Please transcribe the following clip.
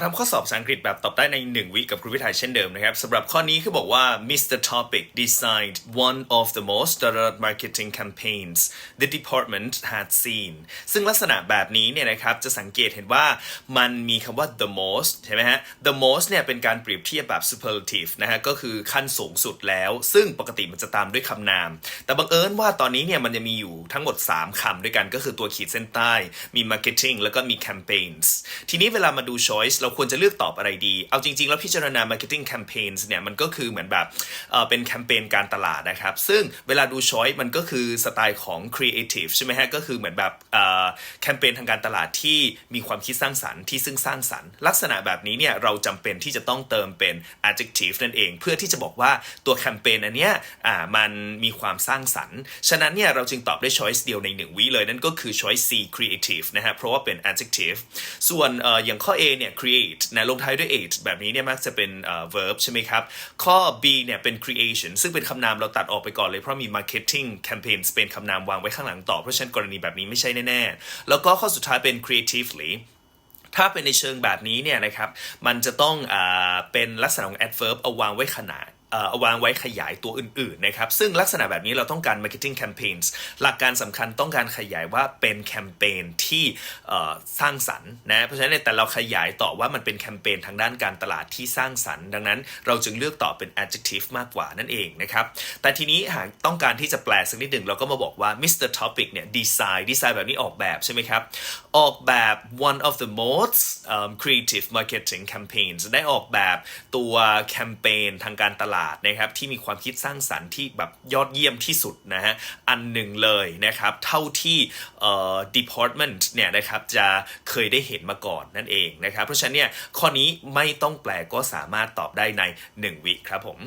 มาทำข้อสอบภาษาอังกฤษแบบตอบได้ใน 1 วิกับครูพิไทยเช่นเดิมนะครับสำหรับข้อนี้คือบอกว่า Mr. Topic designed one of the most marketing campaigns the department had seen ซึ่งลักษณะแบบนี้เนี่ยนะครับจะสังเกตเห็นว่ามันมีคำว่า the most ใช่ไหมฮะ the most เนี่ยเป็นการเปรียบเทียบแบบ superlative นะฮะก็คือขั้นสูงสุดแล้ว ซึ่งปกติมันจะตามด้วยคำนาม แต่บังเอิญว่าตอนนี้เนี่ยมันจะมีอยู่ทั้งหมด 3คำด้วยกันก็คือตัวขีดเส้นใต้ มี marketing แล้วก็มี campaigns ทีนี้เวลามาดู choice เราควรจะเลือกตอบอะไรดี เอาจริง ๆ แล้วพิจารณา marketing campaigns เนี่ยมันก็คือเหมือนแบบเเป็นแคมเปญการตลาดนะครับ ซึ่งเวลาดู choice มันก็คือสไตล์ของ creative ใช่ไหมฮะ ก็คือเหมือนแบบแคมเปญทางการตลาดที่มีความคิดสร้างสรรค์ที่ซึ่งสร้างสรรค์ ลักษณะแบบนี้เนี่ยเราจำเป็นที่จะต้องเติมเป็น adjective นั่นเอง เพื่อที่จะบอกว่าตัวแคมเปญอันเนี้ยมันมีความสร้างสรรค์ ฉะนั้นเนี่ยเราจึงตอบได้ choice เดียวใน1วิเลยนั่นก็คือ choice C creative นะฮะเพราะว่าเป็น adjective ส่วนอออย่างข้อ A เนี่ย create นะลงท้ายด้วย ate แบบนี้เนี่ยมักจะเป็น verb ใช่ไหมครับ ข้อ B เนี่ยเป็น creation ซึ่งเป็นคำนามเราตัดออกไปก่อนเลยเพราะมี marketing campaign เป็นคำนามวางไว้ข้างหลังต่อ เพราะฉะนั้นกรณีแบบนี้ไม่ใช่แน่ๆ แล้วก็ข้อสุดท้ายเป็น creatively ถ้าเป็นในเชิงแบบนี้เนี่ยนะครับ มันจะต้องอเป็นลักษณะของ adverb เอาวางไว้ขนาด วางไว้ขยายตัวอื่นๆนะครับซึ่งลักษณะแบบนี้เราต้องการ marketing campaigns หลักการสำคัญต้องการขยายว่าเป็นแคมเปญที่สร้างสรรค์นะเพราะฉะนั้นแต่เราขยายต่อว่ามันเป็นแคมเปญทางด้านการตลาดที่สร้างสรรค์ ดังนั้นเราจึงเลือกต่อเป็น adjective มากกว่านั่นเองนะครับแต่ทีนี้หากต้องการที่จะแปลสักนิดหนึ่งเราก็มาบอกว่า Mr. Topic เนี่ย design design แบบนี้ออกแบบใช่ไหมครับออกแบบ one of the most um, creative marketing campaigns ได้ออกแบบตัวแคมเปญทางการตลาดนะครับที่มีความคิดสร้างสรรค์ที่แบบยอดเยี่ยมที่สุดนะฮะอันหนึ่งเลยนะครับเท่าที่เอ่อ department เนี่ยนะครับจะเคยได้เห็นมาก่อนนั่นเองนะครับเพราะฉะนั้นเนี่ยข้อนี้ไม่ต้องแปลก็สามารถตอบได้ใน 1 วิครับผม